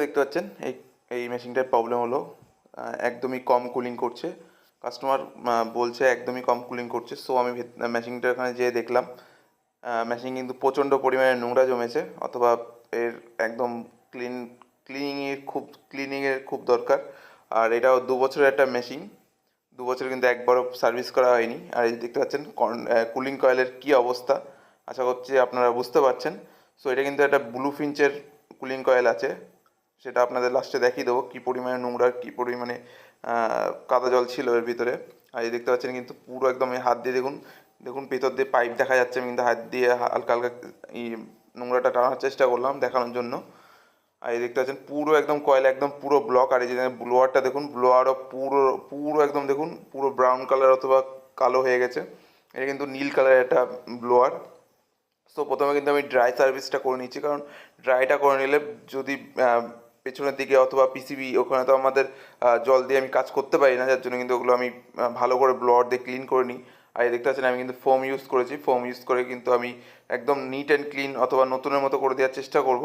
দেখতে পাচ্ছেন, এই এই মেশিনটার প্রবলেম হলো একদমই কম কুলিং করছে। কাস্টমার বলছে একদমই কম কুলিং করছে। সো আমি মেশিনটা ওখানে যেয়ে দেখলাম। মেশিন কিন্তু প্রচণ্ড পরিমাণে নোংরা জমেছে, অথবা এর একদম ক্লিন ক্লিনিংয়ের খুব ক্লিনিংয়ের খুব দরকার। আর এটাও দু বছরের একটা মেশিন দু বছর কিন্তু একবারও সার্ভিস করা হয়নি। আর এই দেখতে পাচ্ছেন কুলিং কয়েলের কী অবস্থা? আশা করছি আপনারা বুঝতে পারছেন। সো এটা কিন্তু একটা ব্লু ফিঞ্চের কুলিং কয়েল আছে। সেটা আপনাদের লাস্টে দেখিয়ে দেবো কী পরিমাণে নোংরা, কী পরিমাণে কাদা জল ছিল এর ভিতরে। আর এই দেখতে পাচ্ছেন কিন্তু পুরো একদম হাত দিয়ে দেখুন দেখুন ভিতর দিয়ে পাইপ দেখা যাচ্ছে, আমি কিন্তু হাত দিয়ে হালকা হালকা এই নোংরাটা টানার চেষ্টা করলাম দেখানোর জন্য। আর এই দেখতে পাচ্ছেন পুরো একদম কয়লা একদম পুরো ব্লক আর এই যে ব্লোয়ারটা দেখুন ব্লোয়ারও পুরো পুরো একদম দেখুন, পুরো ব্রাউন কালার অথবা কালো হয়ে গেছে। এটা কিন্তু নীল কালারের একটা ব্লোয়ার সো প্রথমে কিন্তু আমি ড্রাই সার্ভিসটা করে নিচ্ছি, কারণ ড্রাইটা করে নিলে যদি পেছনের দিকে অথবা পিসিবি ওখানে তো আমাদের জল দিয়ে আমি কাজ করতে পারি না, যার জন্য কিন্তু ওগুলো আমি ভালো করে ব্লোয়ার দিয়ে ক্লিন করে নিই। আর দেখতে পাচ্ছেন আমি কিন্তু ফোম ইউজ করেছি। ফোম ইউজ করে কিন্তু আমি একদম নিট অ্যান্ড ক্লিন অথবা নতুনের মতো করে দেওয়ার চেষ্টা করব।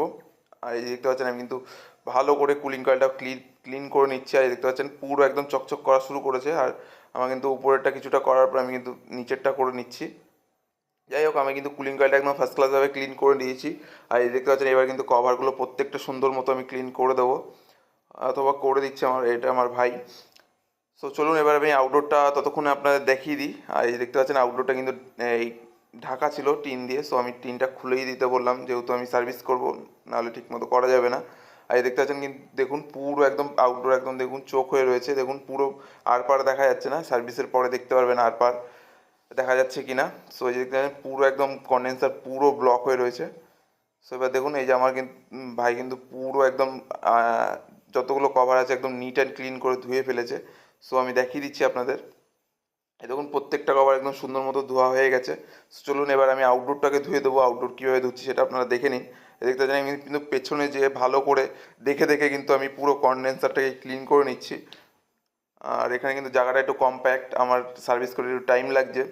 আর এই দেখতে পাচ্ছেন আমি কিন্তু ভালো করে কুলিং কয়েলটা ক্লিন ক্লিন করে নিচ্ছি। আর দেখতে পাচ্ছেন পুরো একদম চকচক করা শুরু করেছে। আর আমার কিন্তু উপরেরটা কিছুটা করার পর আমি কিন্তু নিচেরটা করে নিচ্ছি। যাই হোক, আমি কিন্তু কুলিং কয়েলটা একদম ফার্স্ট ক্লাসভাবে ক্লিন করে দিয়েছি আর এই দেখতে পাচ্ছেন, এবার কিন্তু কভারগুলো প্রত্যেকটা সুন্দর মতো আমি ক্লিন করে দেবো। অথবা করে দিচ্ছে আমার, এটা আমার ভাই। সো চলুন, এবার আমি আউটডোরটা ততক্ষণে আপনাদের দেখিয়ে দিই। আর এই দেখতে পাচ্ছেন আউটডোরটা কিন্তু, এই ঢাকা ছিল টিন দিয়ে। সো আমি টিনটা খুলেই দিতে বললাম, যেহেতু আমি সার্ভিস করব, নাহলে ঠিক মতো করা যাবে না। আর এই দেখতে পাচ্ছেন, কিন্তু দেখুন, পুরো একদম আউটডোর একদম দেখুন, চোখ হয়ে রয়েছে। দেখুন, পুরো আর পার দেখা যাচ্ছে না। সার্ভিসের পরে দেখতে পারবেন আর পার। দেখা যাচ্ছে কি না সো এই যে পুরো একদম কন্ডেন্সার পুরো ব্লক হয়ে রয়েছে। সো এবার দেখুন, এই যে আমার কিন্তু ভাই কিন্তু পুরো একদম যতগুলো কভার আছে একদম নিট অ্যান্ড ক্লিন করে ধুয়ে ফেলেছে। সো আমি দেখিয়ে দিচ্ছি আপনাদের। দেখুন, প্রত্যেকটা কভার একদম সুন্দর মতো ধোয়া হয়ে গেছে। চলুন এবার আমি আউটডোরটাকে ধুয়ে দেবো। আউটডোর কীভাবে ধুচ্ছি সেটা আপনারা দেখে নিন। দেখতে পাচ্ছেন, আমি কিন্তু পেছনে যে ভালো করে দেখে দেখে কিন্তু আমি পুরো কন্ডেন্সারটাকে ক্লিন করে নিচ্ছি। আর এখানে কিন্তু জায়গাটা একটু কম্প্যাক্ট আমার সার্ভিস করে একটু টাইম লাগছে।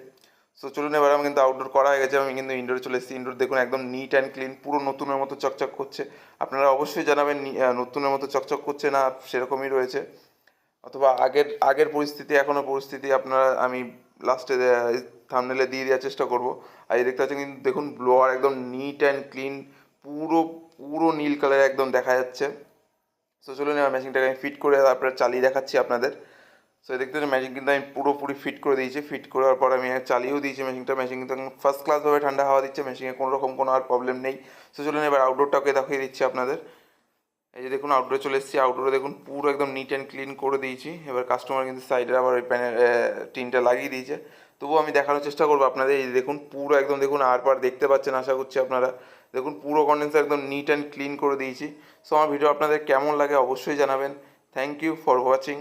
সো চলুন এবার আমি কিন্তু আউটডোর করা হয়ে গেছে, আমি কিন্তু ইনডোরে চলে এসেছি। ইনডোর দেখুন একদম নিট অ্যান্ড ক্লিন পুরো নতুনের মতো চকচক করছে। আপনারা অবশ্যই জানাবেন নতুনের মতো চকচক করছে না, সেরকমই রয়েছে। অথবা আগের আগের পরিস্থিতি এখনও পরিস্থিতি, আপনারা আমি লাস্টে থামনেলে দিয়ে দেওয়ার চেষ্টা করব। আর এই দেখতে পাচ্ছেন কিন্তু দেখুন ব্লোয়ার একদম নিট অ্যান্ড ক্লিন পুরো পুরো নীল কালার একদম দেখা যাচ্ছে। সো চলুন এবার মেশিনটাকে আমি ফিট করে তারপরে চালিয়ে দেখাচ্ছি আপনাদের। সো দেখতে মেশিন কিন্তু আমি পুরোপুরি ফিট করে দিয়েছি ফিট করার পর আমি চালিয়েও দিয়েছি মেশিনটা মেশিন কিন্তু ফার্স্ট ক্লাসভাবে ঠান্ডা হাওয়া দিচ্ছে মেশিনে কোনো রকম কোনো আর প্রবলেম নেই সো চলুন এবার আউটডোরটাকে দেখিয়ে দিচ্ছি আপনাদের এই যে দেখুন আউটডোরে চলে এসেছি আউটডোরে দেখুন পুরো একদম নিট অ্যান্ড ক্লিন করে দিয়েছি এবার কাস্টমার কিন্তু সাইডে আবার ওই প্যানের টিনটা লাগিয়ে দিয়েছে তবুও আমি দেখানোর চেষ্টা করব আপনাদের এই দেখুন পুরো একদম দেখুন আর পার দেখতে পাচ্ছেন আশা করছি আপনারা দেখুন পুরো কন্ডেন্সার একদম নিট অ্যান্ড ক্লিন করে দিয়েছি সো আমার ভিডিও আপনাদের কেমন লাগে অবশ্যই জানাবেন থ্যাংক ইউ ফর ওয়াচিং